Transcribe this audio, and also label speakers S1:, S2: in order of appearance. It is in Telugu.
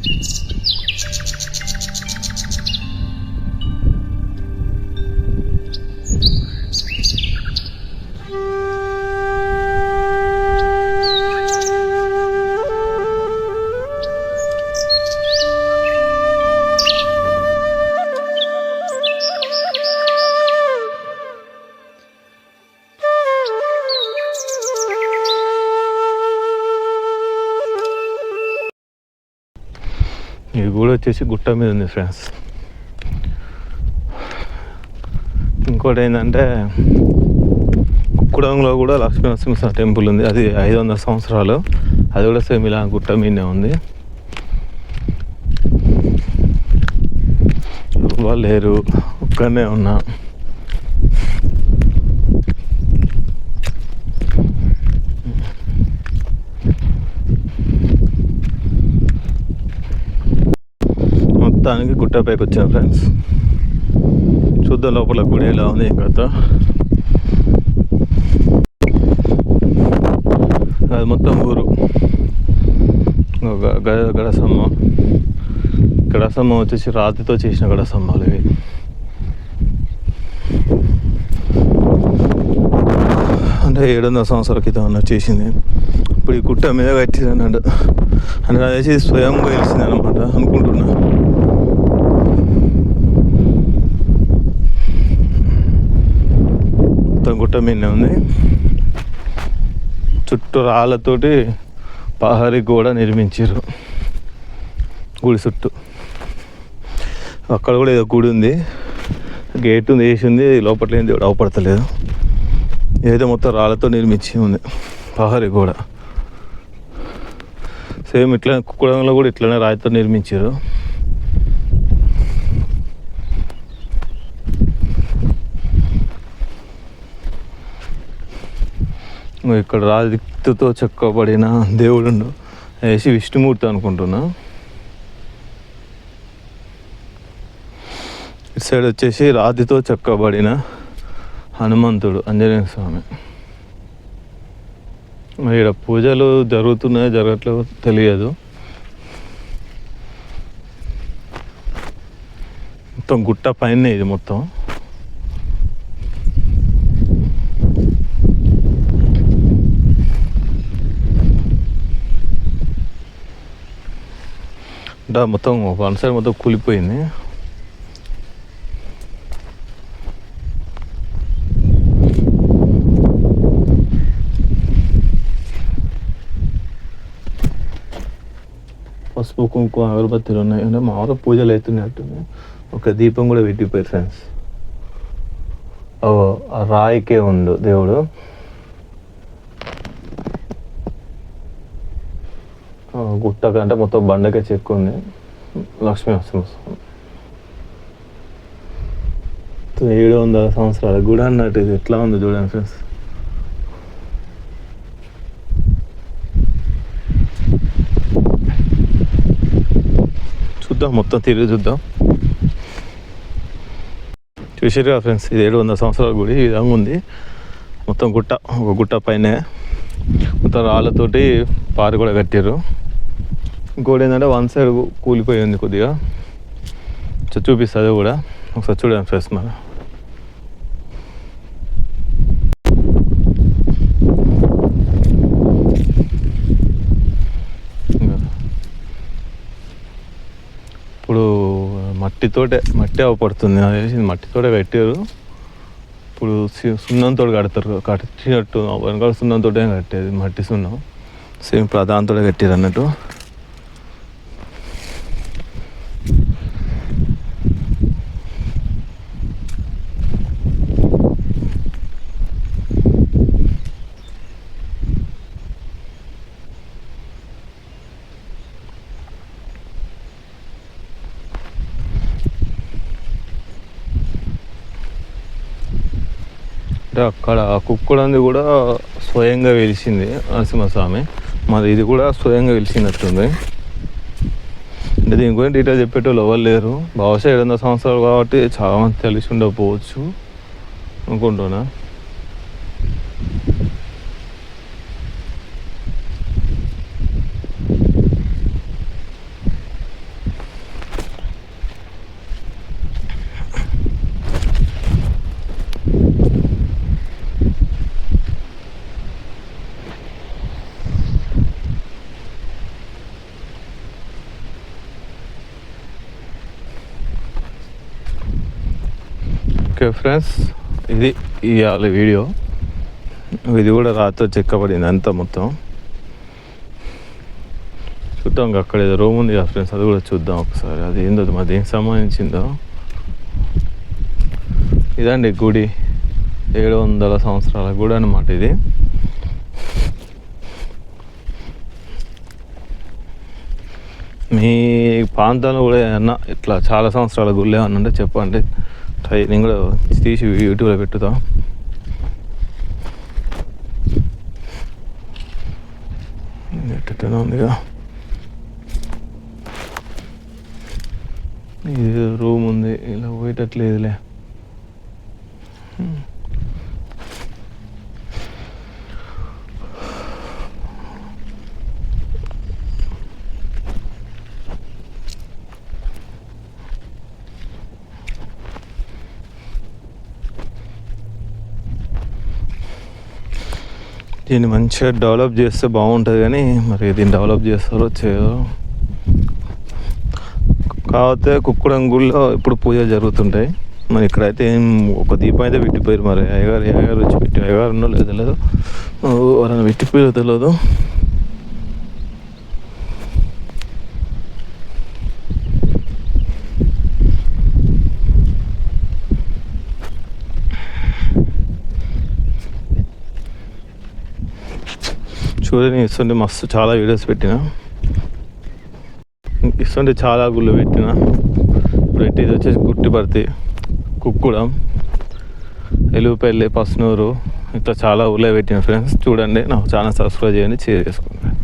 S1: Thank you. ఇది కూడా వచ్చేసి గుట్ట మీద ఉంది ఫ్రెండ్స్. ఇంకోటి ఏంటంటే కుక్కుడంలో కూడా లక్ష్మీ నరసింహ టెంపుల్ ఉంది. అది ఐదు వందల సంవత్సరాలు. అది కూడా సేమ్ ఇలా గుట్ట మీదనే ఉంది. వాళ్ళు లేరు ఒక్కనే ఉన్నా. మొత్తానికి గుట్టపైకి వచ్చాను ఫ్రెండ్స్. చూద్దాం లోపల గుడి ఎలా ఉంది కథ. అది మొత్తం ఊరు. ఒక గడసమ్మ. గడసమ్మ వచ్చేసి రాతితో చేసిన గడసమ్మలు ఇవి. అంటే ఏడు వందల సంవత్సరాల క్రితం అన్న చేసింది. ఇప్పుడు ఈ గుట్ట మీద కట్టింది అన్నాడు అంటే అది స్వయంగా వెలిసింది అనమాట అనుకుంటున్నాను కూటమినే మీదనే ఉంది. చుట్టూ రాళ్ళతోటి పహరీ గోడ నిర్మించారు గుడి చుట్టూ. అక్కడ కూడా ఏదో గుడి ఉంది. గేట్ ఉంది వేసి ఉంది. లోపల ఏం దేవుడు అవపడతలేదు. ఏదో మొత్తం రాళ్ళతో నిర్మించి ఉంది. పహరీ గోడ. సేమ్ ఇట్లా కుక్కడంలో కూడా ఇట్లనే రాయితో నిర్మించారు ఇక్కడ రాతితో చెక్కబడిన దేవుడు వేసి విష్ణుమూర్తి అనుకుంటున్నా. ఇటు సైడ్ వచ్చేసి రాతితో చెక్కబడిన హనుమంతుడు ఆంజనేయ స్వామి. మరి ఇక్కడ పూజలు జరుగుతున్నాయో జరగట్లేదో తెలియదు. మొత్తం గుట్ట పైన ఇది మొత్తం. అంటే మొత్తం వన్ సైడ్ మొత్తం కూలిపోయింది. పసుపు కుంకుమ అగరబత్తులు ఉన్నాయి. అంటే మామూలుగా పూజలు అవుతున్నట్టుంది ఒక దీపం కూడా పెట్టిపోయారు ఫ్రెండ్స్ ఓ ఆ రాయికే ఉండు దేవుడు. గుట్ట కంటే మొత్తం బండకే చెక్కు ఉంది లక్ష్మీ నరసింహస్వామి ఏడు వందల సంవత్సరాల గుడి అన్నట్టు ఇది ఎట్లా ఉంది చూడండి ఫ్రెండ్స్. చూద్దాం మొత్తం తిరిగి చూద్దాం. చూసారు కదా ఫ్రెండ్స్ ఇది ఏడు వందల సంవత్సరాల గుడి ఈ విధంగా ఉంది. మొత్తం గుట్ట ఒక గుట్ట పైన. మొత్తం రాళ్ళతోటి పారు కూడా కట్టారు గోడ ఏంటంటే వన్ సైడ్ కూలిపోయి ఉంది కొద్దిగా. చూ- చూపిస్తుంది కూడా. ఒకసారి చూడండి ఫ్రెండ్స్ మరి. ఇంకా ఇప్పుడు మట్టితోటే మట్టి అవపడుతుంది నాకు తెలిసి మట్టితోటే కట్టారు ఇప్పుడు సున్నంతో కడతారు. కట్టినట్టు వెనకాల సున్నంతో కట్టేది. మట్టి సున్నం. సేమ్ ప్రధానంతో కట్టారు అన్నట్టు. అంటే అక్కడ కుక్కుడంది కూడా స్వయంగా వెలిసింది నరసింహస్వామి. మరి ఇది కూడా స్వయంగా వెలిసినట్టుంది. అంటే దీని గురించి డీటెయిల్ చెప్పేటోళ్ళు ఎవరు లేరు. బహుశా ఏడు వందల సంవత్సరాలు కాబట్టి చాలామంది తెలిసి ఉండకపోవచ్చు అనుకుంటున్నా. Okay friends. ఇది ఇవాళ వీడియో. ఇది కూడా రాత్రి చెక్కబడింది అంతా మొత్తం. చూద్దాం అక్కడ ఏదో రూమ్ ఉంది కదా ఫ్రెండ్స్ అది కూడా చూద్దాం ఒకసారి. అది ఏందో మా దేనికి సంబంధించిందో? ఇదండి గుడి. ఏడు వందల సంవత్సరాల గుడి అనమాట ఇది. మీ ప్రాంతంలో కూడా ఏమన్నా ఇట్లా చాలా సంవత్సరాల గుళ్ళు ఏమన్నా ఉంటే చెప్పండి. ట్రై నేను కూడా తీసి యూట్యూబ్లో పెట్టుతాం ఎట్టనే ఉందిగా ఇది రూమ్ ఉంది ఇలా పోయేటట్లేదులే దీన్ని మంచిగా డెవలప్ చేస్తే బాగుంటుంది కానీ మరి దీన్ని డెవలప్ చేస్తారో చేయరో. కాకపోతే కుక్కుడం గుళ్ళో ఇప్పుడు పూజ జరుగుతుంటాయి. మరి ఇక్కడైతే ఏం ఒక దీపం అయితే పెట్టిపోయారు మరి. అయ్యగారు అయ్యగారు వచ్చి పెట్టి అయ్యగారు ఉన్నో లేదో తెలియదు ఎవరైనా పెట్టిపోయారో తెలియదు చూడని ఇస్తుంటే మస్తు చాలా వీడియోస్ పెట్టిన. ఇస్తుంటే చాలా గుళ్ళు పెట్టిన. ఇప్పుడు ఇది వచ్చేసి గుట్టిపర్తి కుక్కుడం ఎలుగుపల్లి పసునూరు ఇట్లా చాలా ఊళ్ళో పెట్టిన ఫ్రెండ్స్. చూడండి నాకు చాలా సబ్స్క్రైబ్ చేయండి షేర్ చేసుకుంటాను